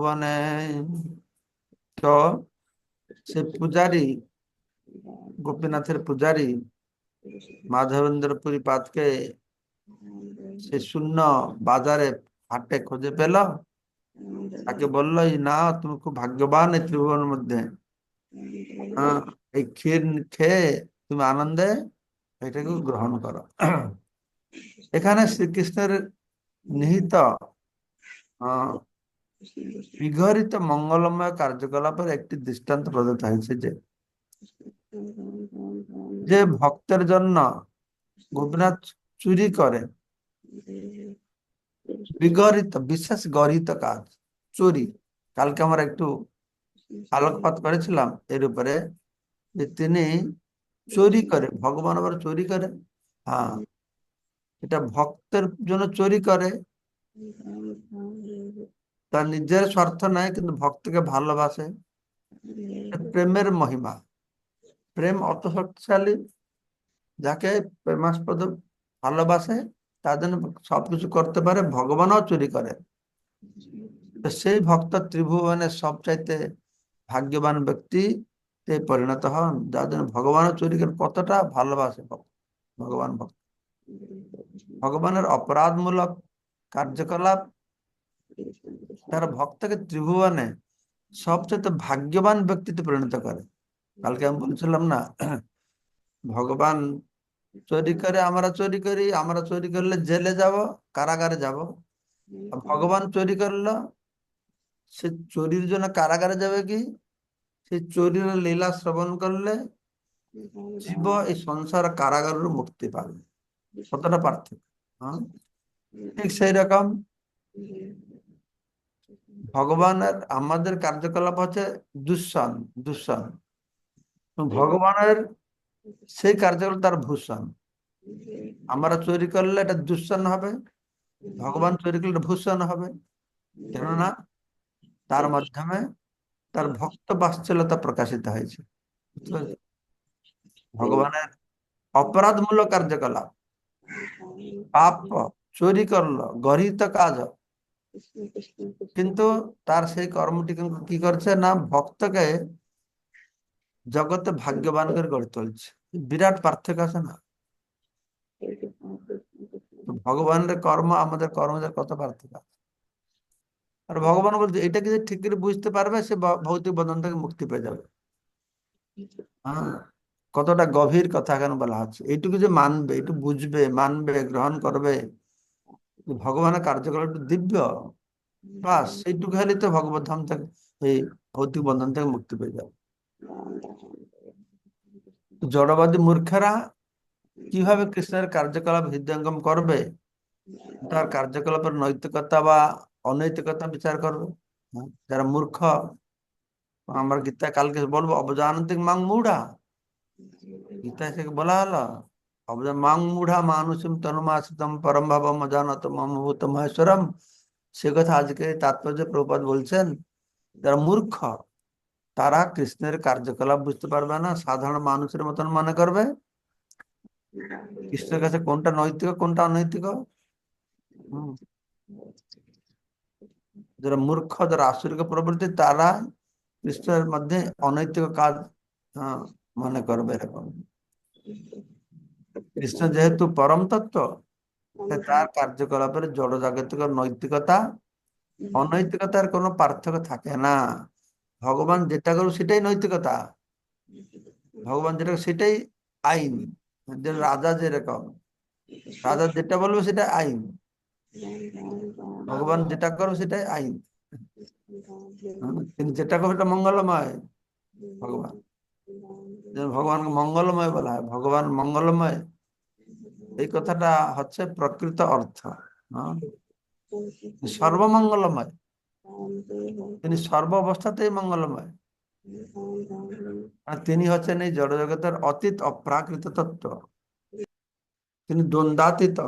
ত্রিভুবনে তো সে পূজারী গোপীনাথের পূজারী মাধবেন্দ্র পুরী পাতকে সে শূন্য বাজারে হাটে খুঁজে পেল। তাকে বলল "এই না তুমি খুব ভাগ্যবান এই ত্রিভুবনের মধ্যে। হ্যাঁ, এই ক্ষীর খেয়ে তুমি আনন্দে এটাকে গ্রহণ করো। এখানে শ্রীকৃষ্ণের নিহিত বিঘরিত মঙ্গলময় কার্যকলাপের একটি দৃষ্টান্ত প্রদত্ত হয়েছে যে যে ভক্তের জন্য গোপীনাথ চুরি করে বিগরিত বিশেষ গরিত কাজ, চুরি। কালকে আমরা একটু আলোকপাত করেছিলাম এর উপরে যে তিনি চুরি করে, ভগবান আবার চুরি করে। হ্যাঁ এটা ভক্তের জন্য চুরি করে। তার নিজের স্বার্থ নাই কিন্তু ভক্তকে ভালোবাসে। প্রেমের মহিমা। প্রেম অত শক্তিশালী যাকে প্রেমাস্পদ ভালোবাসে তার জন্য সবকিছু করতে পারে ভগবানও চুরি করে। সেই ভক্ত ত্রিভুবনের সবচাইতে ভাগ্যবান ব্যক্তি পরিণত হন যার জন্য ভগবানও চুরি করে কতটা ভালোবাসে ভগবান ভক্ত। ভগবানের অপরাধমূলক কার্যকলাপ তারা ভক্তকে ত্রিভুবনে সবচেয়ে ভাগ্যবান ব্যক্তিতে পরিণত করে। কালকে আমি বলছিলাম না, ভগবান চুরি করে, আমরা চুরি করি, আমরা চুরি করলে জেলে যাব, কারাগারে যাব। ভগবান চুরি করল, সে চুরির জন্য কারাগারে যাবে কি? সে চুরির লীলা শ্রবণ করলে জীব এই সংসার কারাগারের মুক্তি পাবে। কতটা পার্থক্য হ্যাঁ? ঠিক সেই রকম। ভগবানের আমাদের কার্যকলাপ হচ্ছে দুঃসন দুঃসন। ভগবানের সেই কার্যকলাপ তার ভূষণ। আমরা চুরি করলে এটা দুঃসন হবে, ভগবান চুরি করলে ভূষণ হবে। কেননা তার মাধ্যমে তার ভক্ত বাৎসল্যতা প্রকাশিত হয়েছে? ভগবানের অপরাধমূলক কার্যকলাপ, পাপ চুরি করল গরিত কাজ কিন্তু তার সেই কর্মটি কি করছে না? ভক্তকে জগতে ভাগ্যবান করে গড়ে তুলছে। বিরাট পার্থক্য আছে না? ভগবানের কর্ম, আমাদের কর্মদের কত পার্থক্য আছে? আর ভগবান বলছে, এটা কি যে ঠিক করে বুঝতে পারবে? সে ভৌতিক বন্ধন থেকে মুক্তি পেয়ে যাবে। হ্যাঁ কতটা গভীর কথা এখানে বলা হচ্ছে। এইটুকু যে মানবে একটু বুঝবে, মানবে, গ্রহণ করবে। ভগবানের কার্যকলাপ দিব্য। বাস সেইটুকু হলে তো ভগবত ধাম থেকে এই ভৌতিক বন্ধন থেকে মুক্তি পেয়ে যাবে। জড়বাদী মূর্খেরা কীভাবে কৃষ্ণের কার্যকলাপ হৃদয়ঙ্গম করবে? তার কার্যকলাপের নৈতিকতা বা অনৈতিকতা বিচার করবে। হ্যাঁ, যারা মূর্খ আমরা গীতা কালকে বলব অবজানন্তিক মাং মুড়া থেকে বলা হলো মাং মুড়া মানুষম তনুমাসিতম পরম ভাবম অজানত মমভূত মহেশ্বরম সে কথা আজকে তাৎপর্য প্রপাত বলছেন যারা মূর্খ তারা কৃষ্ণের কার্যকলাপ বুঝতে পারবে না সাধারণ মানুষের মতন মনে করবে কৃষ্ণের কাছে কোনটা নৈতিক কোনটা অনৈতিক। যারা মূর্খ যারা আসরিক প্রবৃত্তি তারা কৃষ্ণের মধ্যে অনৈতিক কাজ মনে করবে এরকম কৃষ্ণ যেহেতু পরম তত্ত্ব তার কার্যকলাপের জড় জাগতিক নৈতিকতা অনৈতিকতার কোনো পার্থক্য থাকে না। ভগবান যেটা করবে সেটাই নৈতিকতা। ভগবান যেটা সেটাই আইন। রাজা যেরকম রাজা যেটা বলবে সেটা আইন। ভগবান যেটা করবে সেটাই আইন। হ্যাঁ, কিন্তু যেটা করবে সেটা মঙ্গলময়। ভগবান। ভগবানকে মঙ্গলময় বলা হয় ভগবান মঙ্গলময়। এই কথাটা হচ্ছে প্রকৃত অর্থ হ্যাঁ? সর্বমঙ্গলময়। তিনি সর্ব অবস্থাতেই মঙ্গলময়। তিনি হচ্ছেন এই জড়জগতের অতীত অপ্রাকৃত তত্ত্ব। তিনি দ্বন্দ্বাতীত।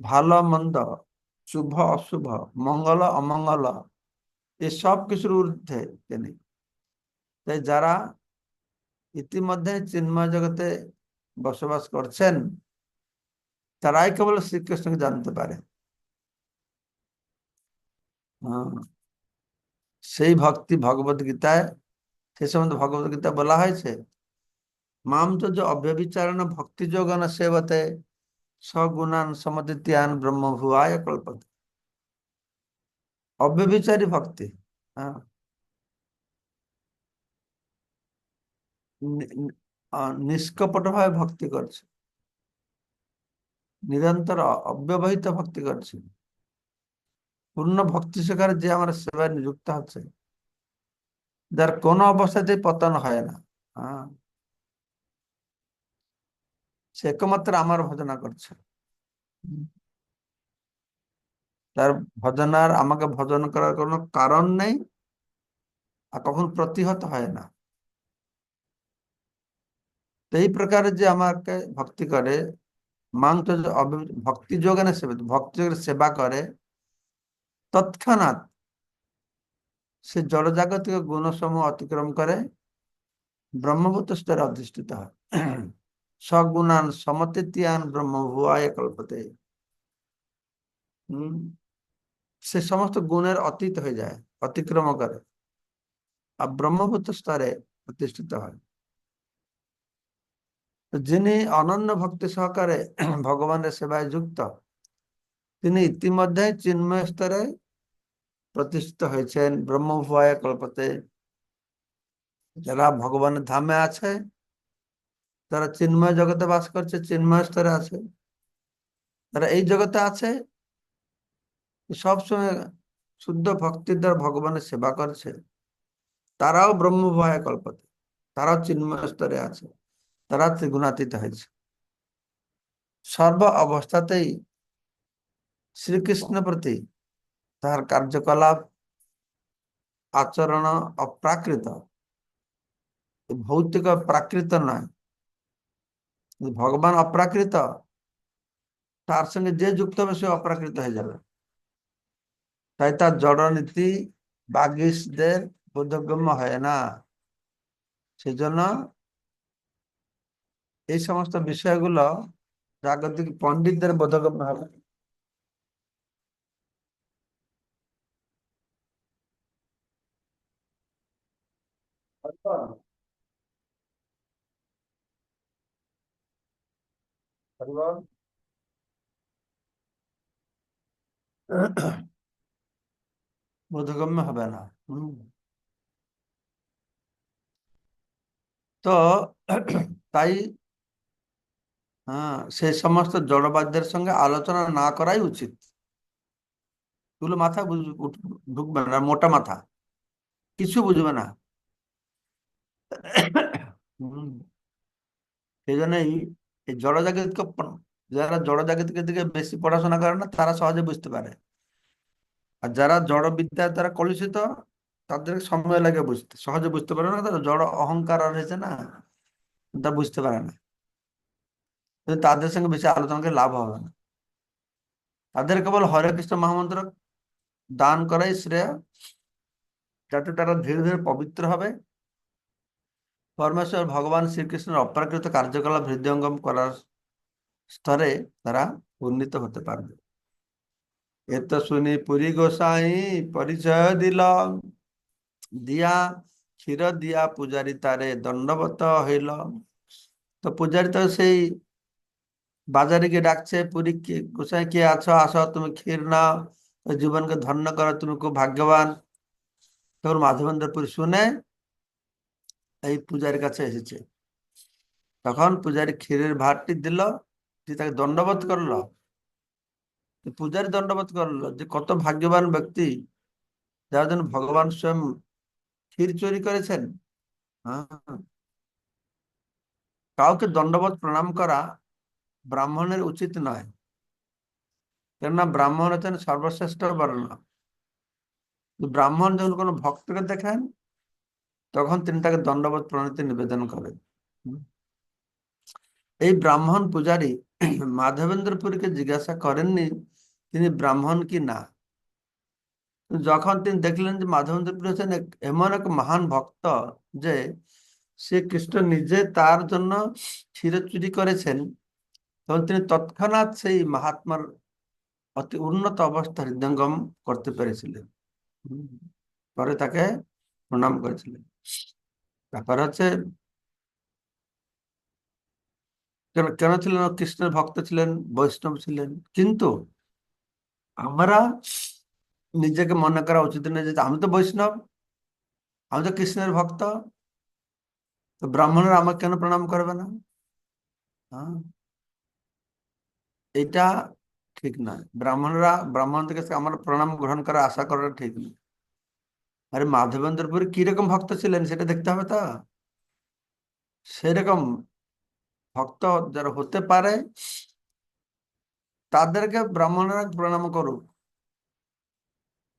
ভালো, মন্দ, শুভ, অশুভ, মঙ্গল, অমঙ্গল এই সব কিছুর ঊর্ধ্বে তিনি। তাই যারা ইতিমধ্যে চিন্ময় জগতে বসবাস করছেন তারাই কেবল শ্রীকৃষ্ণকে জানতে পারে। হ্যাঁ। সেই ভক্তি ভগবত গীতায়, সে সম্বন্ধে ভগবত গীতা বলা হয়েছে, মাম তো যে অব্যবিচারণ ভক্তি যোগন সেবতে সগুণান সমদিত্যান ব্রহ্মভুয়ায় কল্পতে। অব্যবিচারী ভক্তি হ্যাঁ। নিষ্কপট ভাবে ভক্তি করছে। নিরন্তর অব্যবহিত ভক্তি করছে। পূর্ণ ভক্তি শেখার যে আমার সেবায় নিযুক্ত হচ্ছে, যার কোনো অবস্থাতেই পতন হয় না। সে একমাত্র আমার ভজনা করছে। তার ভজনার, আমাকে ভজন করার কোনো কারণ নেই, আর কখন প্রতিহত হয় না। এই প্রকারে যে আমাকে ভক্তি করে মাংস ভক্তি যোগানে সেবা ভক্তি যোগের সেবা করে, তৎক্ষণাৎ সে জড়জাগতিক গুণসমূহ অতিক্রম করে, ব্রহ্মভূত স্তরে অধিষ্ঠিত হয়। সগুণান সমতিতিয়ান ব্রহ্মভুয়ায় কল্পতে। সে সমস্ত গুণের অতীত হয়ে যায়, অতিক্রম করে। আর ব্রহ্মভূত স্তরে প্রতিষ্ঠিত হয়। যিনি অনন্য ভক্তি সহকারে ভগবানের সেবায় যুক্ত, তিনি ইতিমধ্যে চিন্ময় স্তরে প্রতিষ্ঠিত হয়েছেন। ব্রহ্মভুয়ায় কল্পতে যারা ভগবানের ধামে আছে, তারা চিন্ময় জগতে বাস করছে, চিন্ময় স্তরে আছে। তারা এই জগতে আছে সবসময় শুদ্ধ ভক্তির দ্বারা ভগবানের সেবা করছে। তারাও ব্রহ্মভয় কল্পতে তারাও চিন্ময় স্তরে আছে। তারা ত্রিগুণাতীত হয়েছে। সর্ব অবস্থাতেই শ্রীকৃষ্ণ প্রতি তার কার্যকলাপ, আচরণ অপ্রাকৃত। ভৌতিক প্রাকৃত নয়। ভগবান অপ্রাকৃত, তার সঙ্গে যে যুক্ত হবে, সে অপ্রাকৃত হয়ে যাবে। তাই তার জড়নীতি বাগিসদের বোধগম্য হয় না। সেজন্য এই সমস্ত বিষয়গুলো জাগতিক পণ্ডিতদের বোধগম্য হবে। বোধগম্য হবে না। তো তাই হ্যাঁ সেই সমস্ত জড়বাদ্যের সঙ্গে আলোচনা না করাই উচিত। এগুলো মাথা ঢুকবে না, মোটা মাথা। কিছু বুঝবে না। সেই জন্যই এই জড় জড়জাগতিক যারা জড় জড়জাগতিকের দিকে বেশি পড়াশোনা করে না, তারা সহজে বুঝতে পারে। আর যারা জড় বিদ্যার দ্বারা কলুষিত, তাদের সময় লাগে বুঝতে, সহজে বুঝতে পারে না, তারা জড় অহংকার রয়েছে না, তা বুঝতে পারে না। তাদের সঙ্গে বেশি আলোচনা করে লাভ হবে না। তাদের কেবল হরে কৃষ্ণ মহামন্ত্র দান করাই শ্রেয়, যাতে তারা ধীরে ধীরে পবিত্র হবে। পরমেশ্বর ভগবান শ্রীকৃষ্ণের অপ্রাকৃত কার্যকলাপ হৃদয়ঙ্গম করার স্তরে তারা উন্নীত হতে পারবে। এত শুনি পুরী গোসাই পরিচয় দিল, দিয়া ক্ষীর দিয়া পূজারী তারে দণ্ডবত হইল। তো পূজারী তো সেই বাজারে গিয়ে ডাকছে, পুরী গোসাই কে আছো? আসো, তুমি ক্ষীর নাও। জীবনকে ধন্য করো, তুমি খুব ভাগ্যবান। তখন মাধবেন্দ্র পুরী শুনে এই পূজার কাছে এসেছে। তখন পূজারী ক্ষীরের ভাতটি দিল যে তাকে দণ্ডবোধ করল। পূজারী দণ্ডবোধ করল যে, কত ভাগ্যবান ব্যক্তি, যার জন্য ভগবান স্বয়ং ক্ষীর চুরি করেছেন। হ্যাঁ। কাউকে দণ্ডবোধ প্রণাম করা ব্রাহ্মণের উচিত নয়। কেননা ব্রাহ্মণ হচ্ছেন সর্বশ্রেষ্ঠ বর্ণ। ব্রাহ্মণ যখন কোনো ভক্তকে দেখেন, তখন তিনি তাকে দণ্ডবোধ প্রণীতি নিবেদন করেন। এই ব্রাহ্মণ পূজারী মাধবেন্দ্রপুরীকে জিজ্ঞাসা করেননি, তিনি ব্রাহ্মণ কি না? যখন তিনি দেখলেন যে মাধবেন্দ্রপুরী হচ্ছেন এমন এক মহান ভক্ত যে, সে কৃষ্ণ নিজে তার জন্য ক্ষীর চুরি করেছেন তখন তিনি তৎক্ষণাৎ সেই মহাত্মার অতি উন্নত অবস্থা হৃদয়ঙ্গম করতে পেরেছিলেন। পরে তাকে প্রণাম করেছিলেন। ব্যাপার হচ্ছে, কেন ছিলেন? কৃষ্ণের ভক্ত ছিলেন, বৈষ্ণব ছিলেন। কিন্তু আমরা নিজেকে মনে করা উচিত নয় যে আমি তো বৈষ্ণব, আমি তো কৃষ্ণের ভক্ত, তো ব্রাহ্মণরা আমাকে কেন প্রণাম করবে না? এটা ঠিক নয়। ব্রাহ্মণরা ব্রাহ্মণ থেকে আমার প্রণাম গ্রহণ করা, আশা করাটা ঠিক নয়। আরে মাধবেন্দ্রপুরে কীরকম ভক্ত ছিলেন সেটা দেখতে হবে তো? সেরকম ভক্ত যারা হতে পারে, তাদেরকে ব্রাহ্মণরা প্রণাম করুক।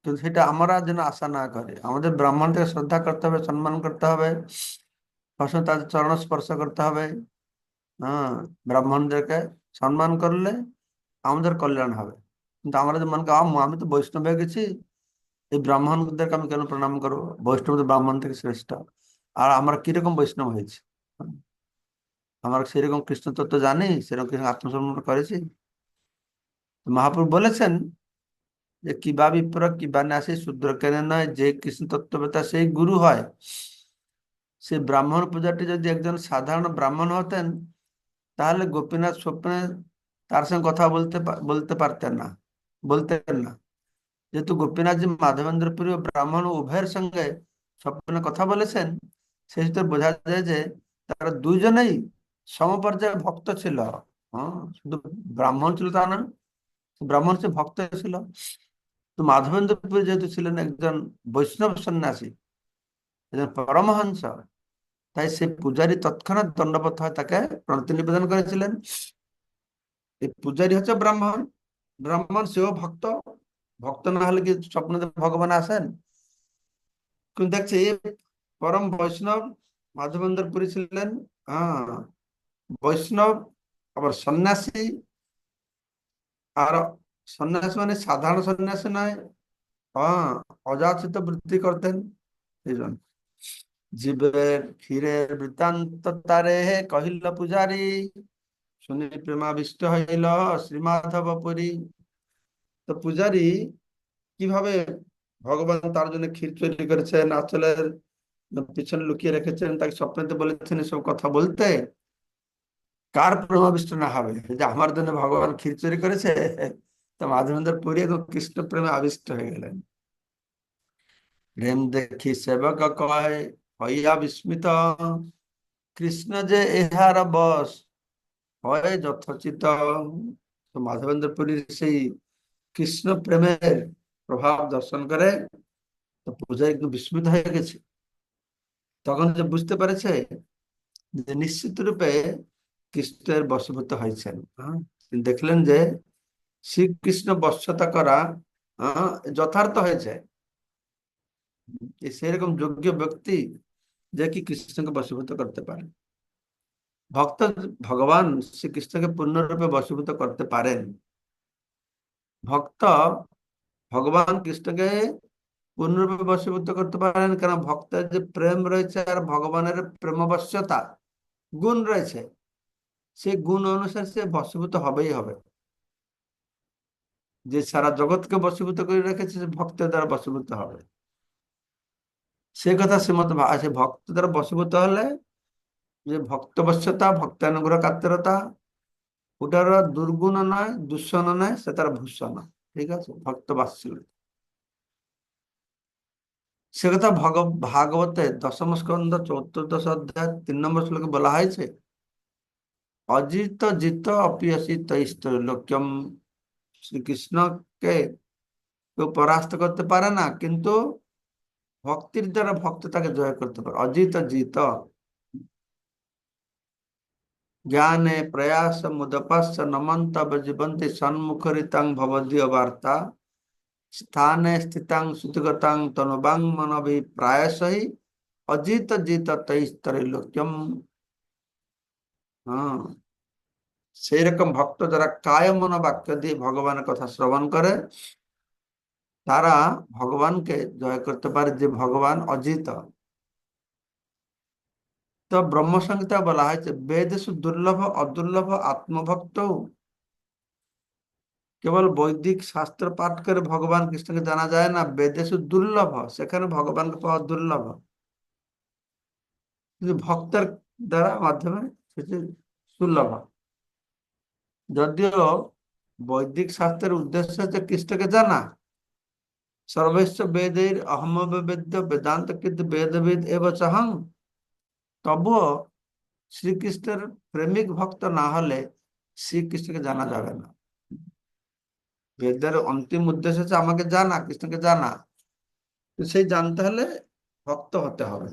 কিন্তু সেটা আমরা যেন আশা না করে। আমাদের ব্রাহ্মণকে শ্রদ্ধা করতে হবে, সম্মান করতে হবে তাদের চরণ স্পর্শ করতে হবে। হ্যাঁ ব্রাহ্মণদেরকে সম্মান করলে আমাদের কল্যাণ হবে। কিন্তু আমরা যে মনে "আম, তো বৈষ্ণব হয়ে গেছি এই ব্রাহ্মণদেরকে আমি কেন প্রণাম করব? বৈষ্ণব তো ব্রাহ্মণ থেকে শ্রেষ্ঠ। আর আমরা কীরকম বৈষ্ণব হয়েছি? আমরা সেরকম কৃষ্ণ তত্ত্ব জানি সেরকম কৃষ্ণ আত্মসম্মান করেছি। মহাপ্রভু বলেছেন যে কিবা বিপ্র কিবা নাসি শূদ্র কেন নয় যে কৃষ্ণ তত্ত্ববেতা সেই গুরু হয়। সেই ব্রাহ্মণ পূজাটি যদি একজন সাধারণ ব্রাহ্মণ হতেন তাহলে গোপীনাথ স্বপ্নে তার সঙ্গে কথা বলতে বলতে পারতেন না, বলতেন না। যেহেতু গোপীনাথজি মাধবেন্দ্র প্রিয় ব্রাহ্মণ উভয়ের সঙ্গে স্বপ্নে কথা বলেছেন, সেই সূত্রে বোঝা যায় যে তারা দুইজনেই সমপর্যায়ে ভক্ত ছিল। হ্যাঁ শুধু ব্রাহ্মণ ছিল তা না ব্রাহ্মণ সে ভক্ত ছিল। তো মাধবেন্দ্রপুর যেহেতু ছিলেন একজন বৈষ্ণব সন্ন্যাসী, একজন পরমহংস তাই সে পূজারী তৎক্ষণাৎ দণ্ডবোধ হয়, তাকে প্রণতি নিবেদন করেছিলেন। এই পূজারী হচ্ছে ব্রাহ্মণ। ব্রাহ্মণ সেও ভক্ত। ভক্ত না হলে কি স্বপ্ন ভগবান আসেন? কিন্তু দেখছি পরম বৈষ্ণব মাধবেন্দ্র পুরী ছিলেন হ্যাঁ বৈষ্ণব, আবার সন্ন্যাসী। আর সন্ন্যাসী মানে সাধারণ সন্ন্যাসী নয় হ্যাঁ অযাচিত বৃত্তি করতেন। এই জন্য ক্ষীরের বৃত্তান্ত তারে কহিল পূজারী শুনি প্রেমাবিষ্ট হইল শ্রীমাধব পুরী তো পূজারী কীভাবে ভগবান তার জন্য ক্ষীর তৈরি করেছেন আচলের পিছনে লুকিয়ে রেখেছেন তাকে স্বপ্নেতে বলেছেন এসব কথা বলতে কার প্রেমাবিষ্ট না হবে যে আমার জন্য ভগবান ক্ষীর তৈরি করেছে তো মাধবেন্দ্র পুরী এবং কৃষ্ণ প্রেমে আবিষ্ট হয়ে গেলেন প্রেম দেখি সেবক কয় হইয়া বিস্মিত। কৃষ্ণ যে এহার বস হয় যথোচিত। মাধবেন্দ্র পুরীর সেই কৃষ্ণ প্রেমের প্রভাব দর্শন করে তো পূজা একটু বিস্মিত হয়ে গেছে। তখন যে বুঝতে পেরেছে যে নিশ্চিত রূপে কৃষ্ণের বশভূত হয়েছেন। হ্যাঁ? দেখলেন যে শ্রীকৃষ্ণ বশ্যতা করা আহ, যথার্থ হয়েছে। সেরকম যোগ্য ব্যক্তি যে কি কৃষ্ণকে বশীভূত করতে পারে। ভক্ত ভগবান শ্রীকৃষ্ণকে পূর্ণরূপে বশীভূত করতে পারেন। ভক্ত ভগবান কৃষ্ণকে পূর্ণরূপে বশীভূত করতে পারেন কারণ ভক্তের যে প্রেম রয়েছে আর ভগবানের প্রেমবশ্যতা, গুণ রয়েছে সেই গুণ অনুসারে সে বশীভূত হবেই হবে। যে সারা জগৎকে বশীভূত করে রেখেছে, সে ভক্তের দ্বারা বশীভূত হবে। সে কথা শ্রীমত আছে ভক্ত দ্বারা বশীভূত হলে যে ভক্তবশ্যতা ভক্তানুগ্রহ কাতরতা ওটার দুর্গুণ নয়, দুঃসন নয়, সে তার ভূষণ। ঠিক আছে? ভক্ত বাৎসল্য সে কথা ভগ ভাগবতে দশম স্কন্ধ চতুর্দশ অধ্যায় তিন নম্বর শ্লোকে বলা হয়েছে অজিত জিত অপিয়সি তৈস্তৈলোক্যম শ্রীকৃষ্ণকে কেউ পরাস্ত করতে পারে না, কিন্তু ভক্তির দ্বারা ভক্ত তাকে জয় করতে পারে। অজিত জিত। জ্ঞানে প্রয়াস মুদপস্য নমন্তব জীবন্তি সন্মুখরিতাং ভবদীয় বার্তা। স্থানে স্থিতাং সুতিগতাং তনুবাং মনবি প্রায়শই। অজিত জিত তৈস্তৈলোক্যম হ্যাঁ। সেই রকম ভক্ত যারা কায় মনোবাক্য দিয়ে ভগবানের কথা শ্রবণ করে তারা ভগবানকে জয় করতে পারে যে ভগবান অজিত। তো ব্রহ্ম ব্রহ্মসংহিতা বলা হয়েছে, বেদেশু দুর্লভ, অদুর্লভ, আত্মভক্ত। কেবল বৈদিক শাস্ত্র পাঠ করে ভগবান কৃষ্ণকে জানা যায় না বেদে শুধু দুর্লভ, সেখানে ভগবানকে পাওয়া দুর্লভ। কিন্তু ভক্তের দ্বারা মাধ্যমে সেটি সুলভ। যদিও বৈদিক শাস্ত্রের উদ্দেশ্য হচ্ছে কৃষ্ণকে জানা সর্বস্ব বেদের অহম বেদ্য বেদান্ত কিন্তু বেদবিদ এবচহং তবুও শ্রীকৃষ্ণের প্রেমিক ভক্ত না হলে শ্রীকৃষ্ণকে জানা যাবে না। বেদের অন্তিম উদ্দেশ্য হচ্ছে আমাকে জানা, কৃষ্ণকে জানা। সেই জানতে হলে ভক্ত হতে হবে।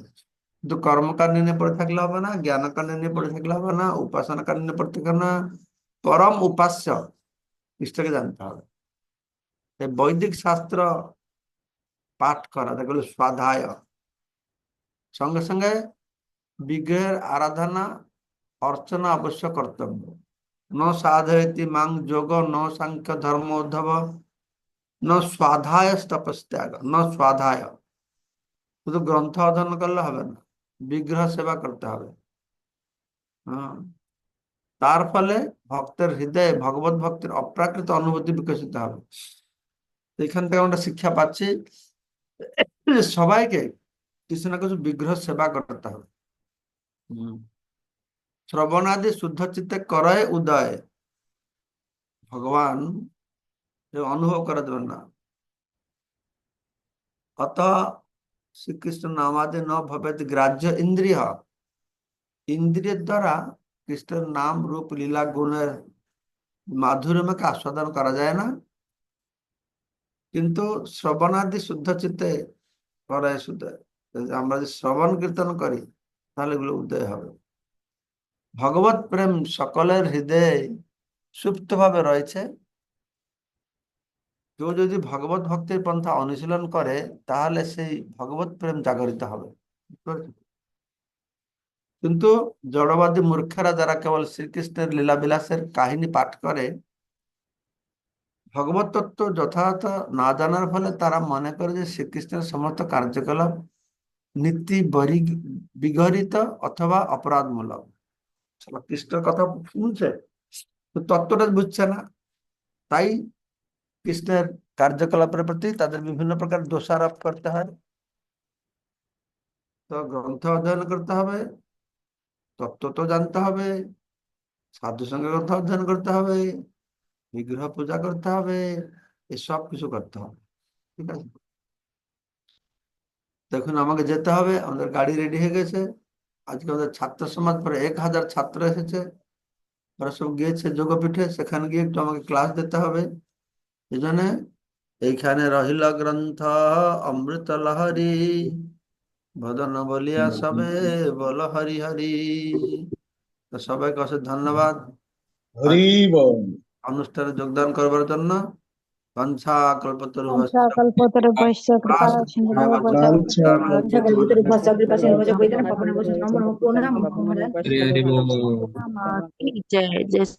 কিন্তু কর্মকাণ্ড নিয়ে পড়ে থাকলে হবে না, জ্ঞানকাণ্ড নিয়ে পড়ে থাকলে হবে না উপাসনা নিয়ে পড়ে থাকলে না, পরম উপাস্য কৃষ্ণকে জানতে হবে। বৈদিক শাস্ত্র পাঠ করা যেগুলো স্বাধ্যায় সঙ্গে সঙ্গে বিগ্রহের আরাধনা, অর্চনা অবশ্য কর্তব্য। ন সাধয়তি মাং যোগ, ন সাংখ্য ধর্ম উদ্ধব, ন স্বাধায় তপস্যাগ ন স্বাধায়। শুধু গ্রন্থ অধ্যয়ন করলে হবে না, বিগ্রহ সেবা করতে হবে। হ্যাঁ। তার ফলে ভক্তের হৃদয়ে, ভগবত ভক্তের অপ্রাকৃত অনুভূতি বিকশিত হবে। এখান থেকে আমরা শিক্ষা পাচ্ছি সবাইকে কিছু না কিছু বিগ্রহ সেবা করতে হবে। শ্রবণাদি শুদ্ধ চিত্তে করে উদয়। ভগবান অনুভব করে দেবেন না। অত শ্রীকৃষ্ণ নামাদি ন ভবেত গ্রাহ্য ইন্দ্রিয়। ইন্দ্রিয়ের দ্বারা কৃষ্ণের নাম রূপ লীলা গুণের মাধুর্যকে আস্বাদন করা যায় না। কিন্তু শ্রবণাদি শুদ্ধ চিত্তে করে শুদ্ধ। আমরা যদি শ্রবণ কীর্তন করি, তাহলে এগুলো উদয় হবে। ভগবত প্রেম সকলের হৃদয়ে সুপ্ত ভাবে রয়েছে। কেউ যদি ভগবত ভক্তির পন্থা অনুশীলন করে, তাহলে সেই ভগবত প্রেম জাগরিত হবে। কিন্তু জড়বাদী মূর্খেরা যারা কেবল শ্রীকৃষ্ণের লীলাবিলাসের কাহিনী পাঠ করে ভগবত তত্ত্ব যথাযথ না জানার ফলে তারা মনে করে যে শ্রীকৃষ্ণের সমস্ত কার্যকলাপ নীতি বিগড়িত অথবা অপরাধমূলক। কৃষ্ণের কথা শুনছে? তত্ত্বটা বুঝছে না। তাই কৃষ্ণের কার্যকলাপের প্রতি তাদের বিভিন্ন প্রকার দোষারোপ করতে হয়। তো গ্রন্থ অধ্যয়ন করতে হবে, তত্ত্ব তো জানতে হবে সাধু সঙ্গে গ্রন্থ অধ্যয়ন করতে হবে বিগ্রহ পূজা করতে হবে এসব কিছু করতে হবে, ঠিক আছে? দেখুন, আমাকে যেতে হবে, আমাদের গাড়ি রেডি হয়ে গেছে। আজকে আমাদের ছাত্র সমাজ প্রায় এক হাজার ছাত্র এসেছে। ওরা সব গিয়েছে যোগপীঠে সেখানে গিয়ে একটু আমাকে ক্লাস দিতে হবে। এই জন্য এইখানে রহিল গ্রন্থ অমৃত লহরি ভদন বলিয়া সবে বল হরি হরি। তো সবাইকে অশেষ ধন্যবাদ। হরি বল। অনুষ্ঠানে যোগদান করবার জন্য জয় জয়